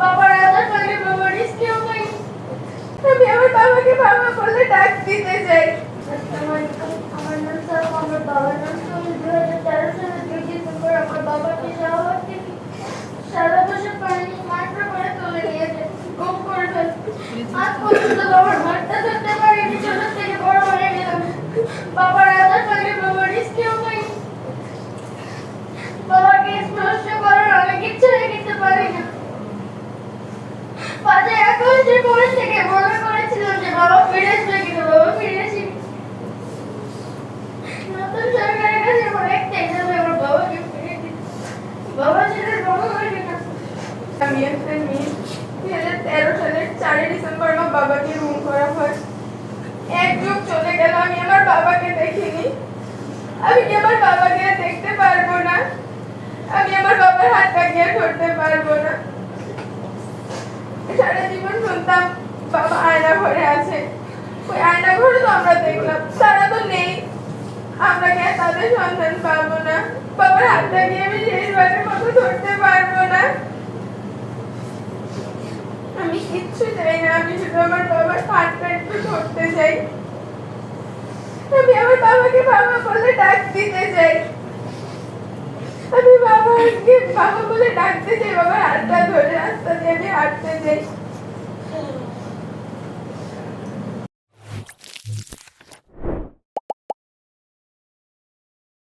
বাবার আদর আমার বাবাকে বাবা ডাক দিতে চাই আমার নাম সারা আমার বাবার নাম সুমিত দু হাজার তেরো সালে দুই ডিসেম্বর আমার বাবাকে শাহবাগ থেকে সারা বছর পানি মাত্র করে তুলে নিয়েছে গুম করে ফেলছে আজ পর্যন্ত বাবার হাতটা ধরতে করবে আমি হাজার তেরো ডিসেম্বর আমার বাবাকে রুম করা হয়। এক চলে গেল, আমি আমার বাবাকে দেখিনি। আমি আমার বাবাকে দেখতে পারব না? আমি আমার বাবার হাতটাকে আর ধরতে পারব না? সারা জীবন শুনতাম, বাবা আয়না ঘরে আছে। ওই আয়না ঘরে তো আমরা দেখলাম, তারা তো নেই। আমরা কি তাদের সন্ধান পাবো না? বাবার হাতটাকে আমি শেষবারের মতো ধরতে পারব না? আমি কিচ্ছু চাই না, আমি শুধু আমার বাবার হাতটা একটু ধরতে চাই। আমি আমার বাবাকে বাবা বলে ডাক দিতে চাই। আমাকে বাবা বলে ডাকতে চাই বাবার হাতটা ধরে রাস্তা দিয়ে আমি হাঁটতে যাই